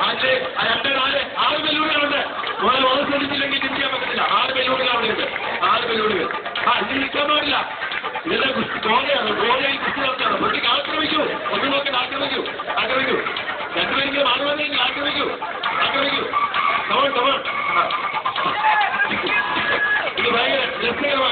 ആര്? രണ്ട് നാല് ആറ് ബലൂണുകളുണ്ട് നിങ്ങൾ ഓരോ ശ്രദ്ധിച്ചില്ലെങ്കിൽ തിരിക്കാൻ പറ്റത്തില്ല. ആറ് ബെല്ലൂണികൾ അവിടെയുണ്ട് ആറ് ബലൂണുകൾ ആ ഇത് നിൽക്കാൻ പാടില്ല. ഇതെല്ലാം ഗോതയാണ് ഗോതയിൽ കുത്തി നടത്താണ് പൊട്ടിക്ക് ആക്രമിക്കൂ. ഒന്ന് നോക്കി ആക്രമിക്കൂ. ആക്രമിക്കൂ. രണ്ടുപേരെങ്കിലും ആറുപേരെങ്കിലും ആക്രമിക്കൂ. ആക്രമിക്കൂ. കമൺ കമൺ ഇത് ഭയങ്കര രസകരമായ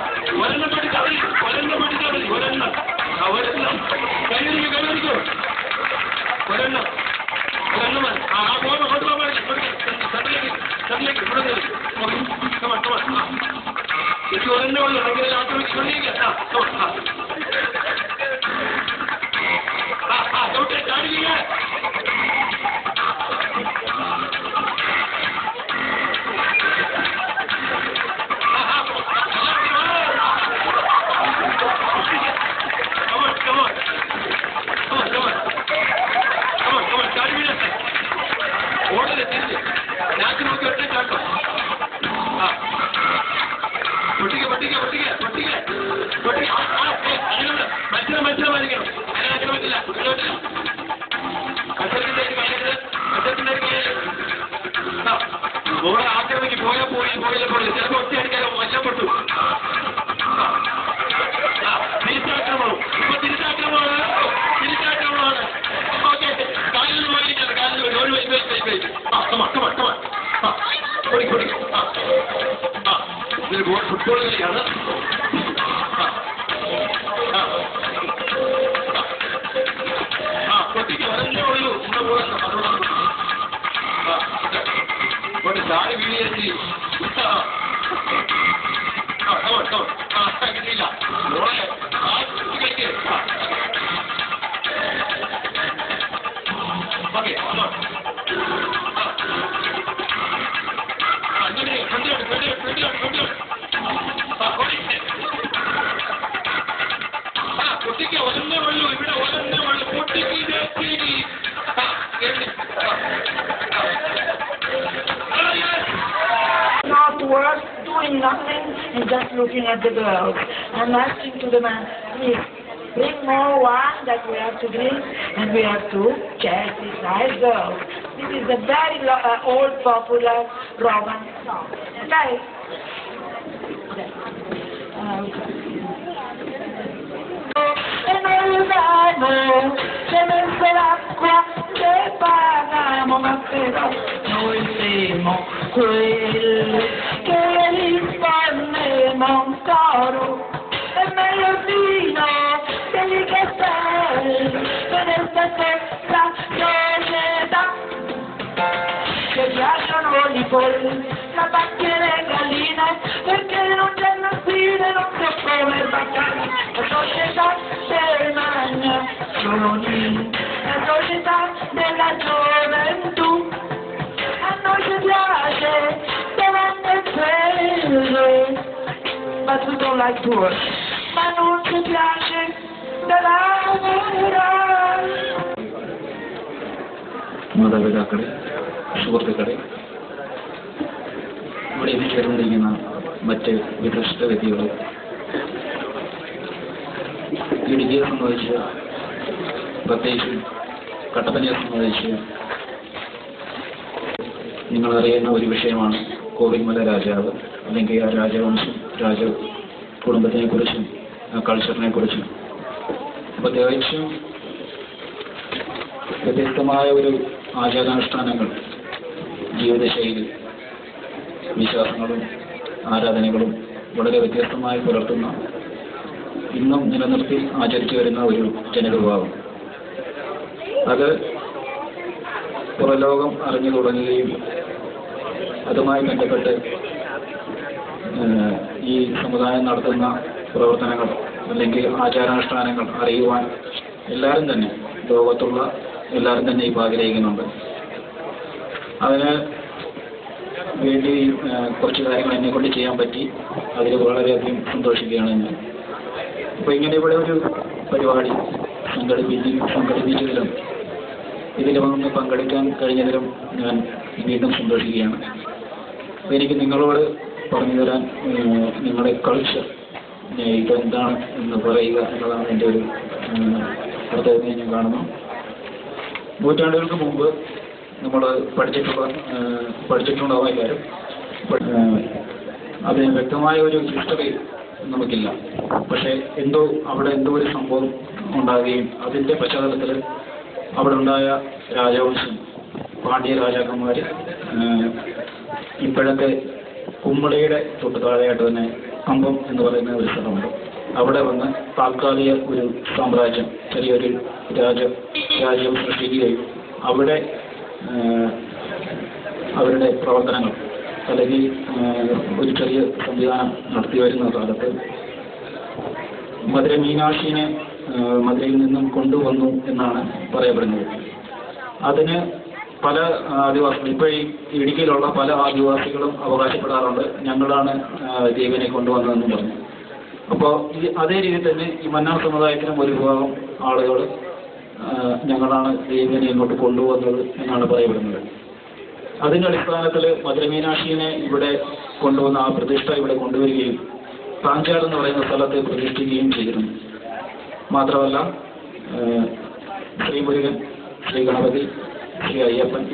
കൊടുക്കരുത് ആ, ഒരെണ്ണം പഠിച്ചാൽ മതി ഒരെണ്ണം ഒരെണ്ണം കൈവരിക്കൂ കൈവരിക്കൂ ഒരെണ്ണം ഒരെണ്ണം ആ പോകാൻ അങ്ങോട്ട് പോകാൻ പാടില്ല സെന്ററിലേക്ക് ഇവിടെ ഒരെണ്ണേ ഉള്ളൂ എങ്ങനെ ആക്രമിക്കൊണ്ടേക്ക് ആ ഫുട്ബോൾ കളിയാണ് പൊട്ടിക്ക് ഒരല്ലേ ഉള്ളൂ നമ്മുടെ ബോൾ അതുകൊണ്ടാണ് ആ കൊണ്ട് ചാടി വീഴിയെത്തി ആ ആ കമാ കമാ ആ കിട്ടിയില്ല ബോളെ ആ കുട്ടിക്ക് doing nothing, and just looking at the girls. I'm asking to the man, please, bring more wine that we have to drink, and we have to nice girls. This is a very uh, old, popular Roman song. Okay? Noi vamo, c'è Volli, tabacchiere e galline, perché non c'è la fine, non so come la società del magna, sono la società della gioventù, noi ci piace, devante belle, ma tu non l'hai tua, ma non ci piace, della vera. മാതാപിതാക്കളെ സുഹൃത്തുക്കളെ ഇവിടെ ചേർന്നിരിക്കുന്ന മറ്റ് വികൃഷ്ട വ്യക്തികളെ ഇടുക്കിയിൽ സംബന്ധിച്ച് പ്രത്യേകിച്ചും കട്ടപ്പനയെ സംബന്ധിച്ച് നിങ്ങളറിയുന്ന ഒരു വിഷയമാണ് കോവിമല രാജാവ് അല്ലെങ്കിൽ ആ രാജവംശം രാജ കുടുംബത്തിനെ കുറിച്ചും ആ കൾച്ചറിനെ കുറിച്ചും പ്രത്യേകിച്ചും വ്യത്യസ്തമായ ഒരു ആചാരാനുഷ്ഠാനങ്ങൾ ജീവിതശൈലി വിശ്വാസങ്ങളും ആരാധനകളും വളരെ വ്യത്യസ്തമായി പുലർത്തുന്ന ഇന്നും നിലനിർത്തി ആചരിച്ചു വരുന്ന ഒരു ജനവിഭാഗം. അത് പുറലോകം അറിഞ്ഞു തുടങ്ങുകയും അതുമായി ബന്ധപ്പെട്ട് ഈ സമുദായം നടത്തുന്ന പ്രവർത്തനങ്ങൾ അല്ലെങ്കിൽ ആചാരാനുഷ്ഠാനങ്ങൾ അറിയുവാൻ എല്ലാവരും തന്നെ ലോകത്തുള്ള എല്ലാവരും തന്നെ ഇപ്പോൾ ആഗ്രഹിക്കുന്നുണ്ട് അതിന് വേണ്ടി കുറച്ച് കാര്യങ്ങൾ എന്നെ കൊണ്ട് ചെയ്യാൻ പറ്റി. അതിൽ വളരെയധികം സന്തോഷിക്കുകയാണ് ഞാൻ. അപ്പോൾ ഇങ്ങനെ ഇവിടെ ഒരു പരിപാടി സംഘടിപ്പിച്ചു സംഘടിപ്പിച്ചതിലും ഇതിൽ വന്ന് പങ്കെടുക്കാൻ കഴിഞ്ഞതിലും ഞാൻ വീണ്ടും സന്തോഷിക്കുകയാണ്. എനിക്ക് നിങ്ങളോട് പറഞ്ഞു തരാൻ നിങ്ങളുടെ കൾച്ചർ ഇതെന്താണ് എന്ന് പറയുക എന്നതാണ് എന്റെ ഒരു പ്രത്യേകത ഞാൻ കാണുന്നു. നൂറ്റാണ്ടുകൾക്ക് മുമ്പ് നമ്മൾ പഠിച്ചിട്ടുള്ള പഠിച്ചിട്ടുണ്ടാവും എല്ലാവരും അതിന് വ്യക്തമായ ഒരു ഹിസ്റ്ററി നമുക്കില്ല. പക്ഷേ എന്തോ അവിടെ എന്തോ ഒരു സംഭവം ഉണ്ടാകുകയും അതിന്റെ പശ്ചാത്തലത്തിൽ അവിടെ ഉണ്ടായ രാജവംശം പാണ്ഡ്യ രാജാക്കന്മാർ ഇപ്പോഴത്തെ കുമ്മളിയുടെ തൊട്ട് താഴെയായിട്ട് തന്നെ കമ്പം എന്ന് പറയുന്ന ഒരു സ്ഥലമുണ്ട്. അവിടെ വന്ന് താൽക്കാലിക ഒരു സാമ്രാജ്യം ചെറിയൊരു രാജ രാജ്യം സൃഷ്ടിക്കുകയും അവിടെ അവരുടെ പ്രവർത്തനങ്ങൾ അല്ലെങ്കിൽ ഒരു ചെറിയ സംവിധാനം നടത്തി വരുന്ന കാലത്ത് മധുര മീനാക്ഷിനെ മധുരയിൽ നിന്നും കൊണ്ടുവന്നു എന്നാണ് പറയപ്പെടുന്നത്. അതിന് പല ആദിവാസികൾ ഇപ്പോൾ ഈ ഇടുക്കിയിലുള്ള പല ആദിവാസികളും അവകാശപ്പെടാറുണ്ട്. ഞങ്ങളാണ് ദേവിനെ കൊണ്ടുവന്നതെന്ന് പറഞ്ഞു. അപ്പോൾ ഈ അതേ രീതിയിൽ തന്നെ ഈ മന്നാർ സമുദായത്തിനും ഒരു വിഭാഗം ആളുകൾ ഞങ്ങളാണ് ദേവിനെ ഇങ്ങോട്ട് കൊണ്ടുപോകുന്നത് എന്നാണ് പറയപ്പെടുന്നത്. അതിന്റെ അടിസ്ഥാനത്തിൽ മധുരമീനാക്ഷിനെ ഇവിടെ കൊണ്ടുവന്ന ആ പ്രതിഷ്ഠ ഇവിടെ കൊണ്ടുവരികയും പാഞ്ചാട് എന്ന് പറയുന്ന സ്ഥലത്ത് പ്രതിഷ്ഠിക്കുകയും ചെയ്തിരുന്നു. മാത്രമല്ല ശ്രീ മുരുകൻ ശ്രീ ഗണപതി ശ്രീ അയ്യപ്പൻ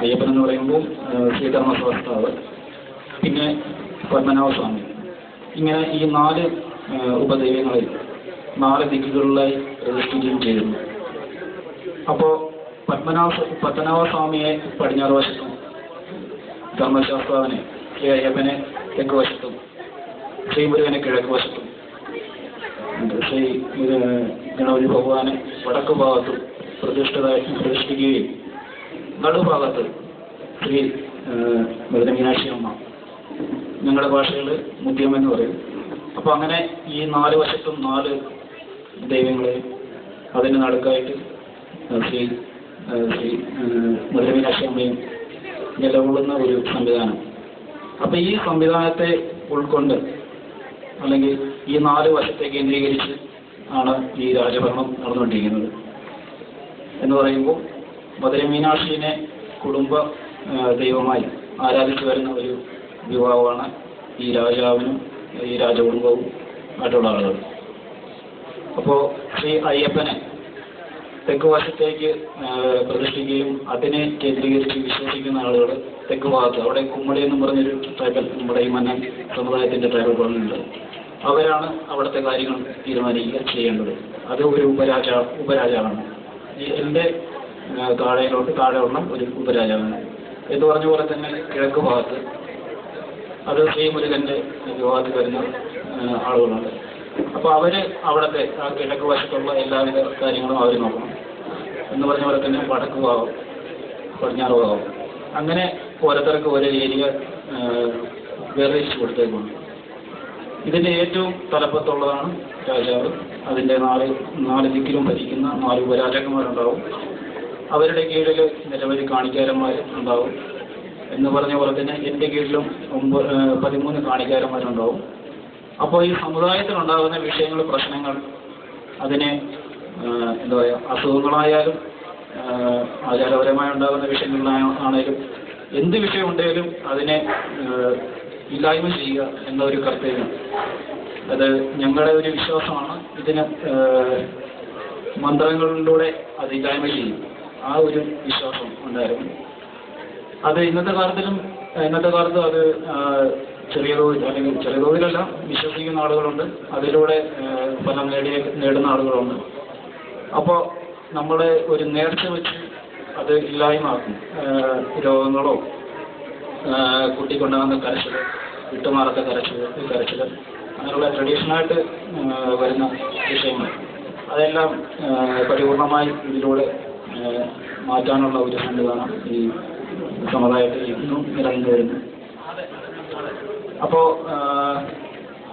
അയ്യപ്പൻ എന്ന് പറയുമ്പോൾ ശ്രീധർമ്മ സ്വസ്ഥാവ് പിന്നെ പത്മനാഭസ്വാമി. ഇങ്ങനെ ഈ നാല് ഉപദൈവങ്ങളിൽ നാല് ദിക്കുകളിലായി പ്രതിഷ്ഠിക്കുകയും ചെയ്തിരുന്നു. അപ്പോൾ പത്മനാഭ പത്മനാഭസ്വാമിയെ പടിഞ്ഞാറ് വശത്തും ധർമ്മശാസ്താവിനെ അയ്യപ്പനെ തെക്ക് വശത്തും ശ്രീമുരുകനെ കിഴക്ക് വശത്തും ശ്രീ ഗണപതി ഭഗവാനെ വടക്ക് ഭാഗത്തും പ്രതിഷ്ഠിത പ്രതിഷ്ഠിക്കുകയും നടുഭാഗത്ത് ശ്രീ മീനാക്ഷി അമ്മ ഞങ്ങളുടെ ഭാഷയിൽ മുദ്യം എന്ന് പറയും. അപ്പോൾ അങ്ങനെ ഈ നാല് വശത്തും നാല് ദൈവങ്ങളെ അതിന് നടുക്കായിട്ട് ശ്രീ. ശ്രീ അമ്മയും നിലകൊള്ളുന്ന ഒരു സംവിധാനം. അപ്പോൾ ഈ സംവിധാനത്തെ ഉൾക്കൊണ്ട് അല്ലെങ്കിൽ ഈ നാല് വശത്തെ കേന്ദ്രീകരിച്ച് ആണ് ഈ രാജഭരണം നടന്നുകൊണ്ടിരിക്കുന്നത്. എന്ന് പറയുമ്പോൾ മധുര മീനാക്ഷിനെ കുടുംബ ദൈവമായി ആരാധിച്ചു വരുന്ന ഒരു വിഭാഗമാണ് ഈ രാജാവിനും ഈ രാജകുടുംബവും ആയിട്ടുള്ള ആളുകൾ. അപ്പോൾ ശ്രീ അയ്യപ്പനെ തെക്ക് വശത്തേക്ക് ആ, പ്രതിഷ്ഠിക്കുകയും അതിനെ കേന്ദ്രീകരിച്ച് വിശ്വസിക്കുന്ന ആളുകൾ തെക്ക് ഭാഗത്ത് അവിടെ കുമ്മളി എന്ന് പറഞ്ഞൊരു ട്രൈബൽ നമ്മുടെ ഈ മന്നൻ സമുദായത്തിന്റെ ട്രൈബൽ പറഞ്ഞിട്ടുണ്ട് അവരാണ് അവിടുത്തെ കാര്യങ്ങൾ തീരുമാനിക്കുക ചെയ്യേണ്ടത്. അത് ഒരു ഉപരാജ ഉപരാജാവാണ്. ആ, താഴെയിലോട്ട് താഴെയുള്ള ഒരു ഉപരാജാവാണ്. എന്ന് പറഞ്ഞ പോലെ തന്നെ കിഴക്ക് ഭാഗത്ത് അത് ശ്രീമുരുകന്റെ വിവാഹത്തിൽ വരുന്ന ആളുകളുണ്ട് അപ്പോൾ അവർ അവിടുത്തെ ആ കിഴക്ക് വശത്തുള്ള എല്ലാവിധ കാര്യങ്ങളും അവർ നോക്കണം. എന്ന് പറഞ്ഞ പോലെ തന്നെ വടക്ക് ഭാഗം പടിഞ്ഞാറ് ഭാഗം. അങ്ങനെ ഓരോരുത്തർക്ക് ഓരോ ഏരിയ വേർതിരിച്ച് കൊടുത്തേക്കുന്നു ഇതിന്റെ ഏറ്റവും തലപ്പത്തുള്ളതാണ് രാജാവ്. അതിന്റെ നാല് നാല് ദിക്കിലും ഭരിക്കുന്ന നാല് ഉപരാജാക്കന്മാരുണ്ടാവും. അവരുടെ കീഴിൽ നിരവധി കാണിക്കാരന്മാർ ഉണ്ടാവും. എന്ന് പറഞ്ഞ പോലെ തന്നെ എന്റെ കീഴിലും ഒമ്പത് പതിമൂന്ന് കാണിക്കാരന്മാരുണ്ടാവും. അപ്പോൾ ഈ സമുദായത്തിലുണ്ടാകുന്ന വിഷയങ്ങൾ പ്രശ്നങ്ങൾ അതിനെ എന്താ പറയുക അസുഖങ്ങളായാലും ആചാരപരമായി ഉണ്ടാകുന്ന വിഷയങ്ങളിലാണെങ്കിലും എന്ത് വിഷയമുണ്ടെങ്കിലും അതിനെ ഇല്ലായ്മ ചെയ്യുക എന്ന ഒരു കർത്തവ്യം. അത് ഞങ്ങളുടെ ഒരു വിശ്വാസമാണ്. ഇതിന് മന്ത്രങ്ങളിലൂടെ അത് ഇല്ലായ്മ ചെയ്യും. ആ ഒരു വിശ്വാസം ഉണ്ടായിരുന്നു. അത് ഇന്നത്തെ കാലത്തിലും ഇന്നത്തെ കാലത്തും അത് ചെറിയ തോതിൽ അല്ലെങ്കിൽ ചെറിയ തോതിലല്ല വിശ്വസിക്കുന്ന ആളുകളുണ്ട്. അതിലൂടെ ഫലം നേടിയ നേടുന്ന ആളുകളുണ്ട്. അപ്പോൾ നമ്മൾ ഒരു നേർച്ച വെച്ച് അത് ഇല്ലായ്മയാക്കും. രോഗങ്ങളോ കുട്ടി കൊണ്ടുവന്ന കരച്ചിൽ വിട്ടുമാറാത്ത കരച്ചിൽ കരച്ചിൽ അങ്ങനെയുള്ള ട്രഡീഷണലായിട്ട് വരുന്ന വിഷയങ്ങൾ. അതെല്ലാം പരിപൂർണമായി ഇതിലൂടെ മാറ്റാനുള്ള ഒരു സംവിധാനം ഈ സമുദായത്തിൽ ഇന്നും നിലനിന്ന് വരുന്നു. അപ്പോൾ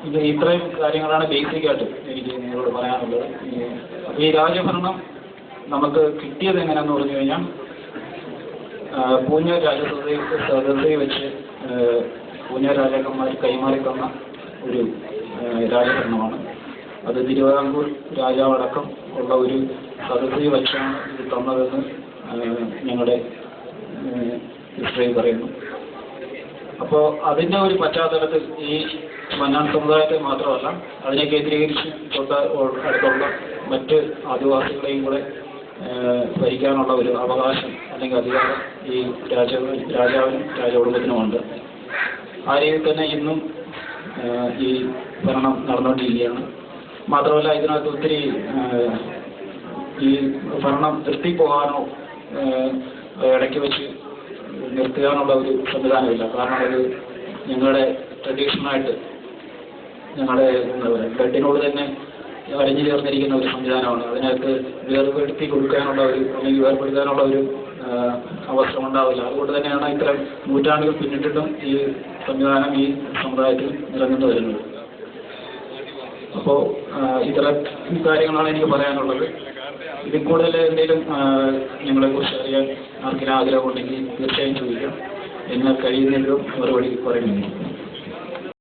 ഇത് ഇത്രയും കാര്യങ്ങളാണ് ബേസിക്കായിട്ട് എനിക്ക് നിങ്ങളോട് പറയാനുള്ളത്. ഈ- രാജഭരണം നമുക്ക് കിട്ടിയത് എങ്ങനെയാന്ന് പറഞ്ഞു കഴിഞ്ഞാൽ പൂഞ്ഞ സദസ്സിൽ വെച്ച് പൂഞ്ഞ രാജാക്കന്മാർ കൈമാറി തന്ന ഒരു രാജഭരണമാണ്. അത് തിരുവിതാംകൂർ രാജാവടക്കം ഉള്ള ഒരു സദസ്സിൽ വെച്ചാണ് ഇത് തന്നതെന്ന് ഞങ്ങളുടെ ഹിസ്റ്ററി പറയുന്നു. അപ്പോൾ അതിന്റെ ഒരു പശ്ചാത്തലത്തിൽ ഈ മന്നാൻ സമുദായത്തെ മാത്രമല്ല അതിനെ കേന്ദ്രീകരിച്ച് തൊട്ട് അടുത്തുള്ള മറ്റ് ആദിവാസികളെയും കൂടെ ഭരിക്കാനുള്ള ഒരു അവകാശം അല്ലെങ്കിൽ അധികാരം ഈ രാജ രാജാവിനും രാജകുടുംബത്തിനുമുണ്ട് ആ രീതിയിൽ തന്നെ ഇന്നും ഈ ഭരണം നടന്നുകൊണ്ടിരിക്കുകയാണ്. മാത്രമല്ല ഇതിനകത്ത് ഒത്തിരി ഈ ഭരണം തൃപ്തി പോകാനോ ഇടയ്ക്ക് വെച്ച് നിർത്തുവാനുള്ള ഒരു സംവിധാനമില്ല. കാരണം അത് ഞങ്ങളുടെ ട്രഡീഷണലായിട്ട് ഞങ്ങളുടെ എന്താ പറയുക ബ്ലഡിനോട് തന്നെ അരഞ്ഞു ചേർന്നിരിക്കുന്ന ഒരു സംവിധാനമാണ്. അതിനകത്ത് വേർപെടുത്തി കൊടുക്കാനുള്ള ഒരു അല്ലെങ്കിൽ വേർപെടുത്താനുള്ള ഒരു അവസരം ഉണ്ടാവില്ല. അതുകൊണ്ട് തന്നെയാണ് ഇത്തരം നൂറ്റാണ്ടുകൾ പിന്നിട്ടിട്ടും ഈ സംവിധാനം ഈ സമുദായത്തിൽ നിലനിന്ന് വരുന്നത്. അപ്പോൾ ഇത്തരം കാര്യങ്ങളാണ് എനിക്ക് പറയാനുള്ളത്. ഇതിൽ കൂടുതൽ എന്തെങ്കിലും നിങ്ങളെ കുറിച്ച് അറിയാൻ ആർക്കെങ്കിലും ആഗ്രഹമുണ്ടെങ്കിൽ തീർച്ചയായും ചോദിക്കാം. എന്നാൽ കഴിയുന്നതിലും മറുപടി പറയുന്നു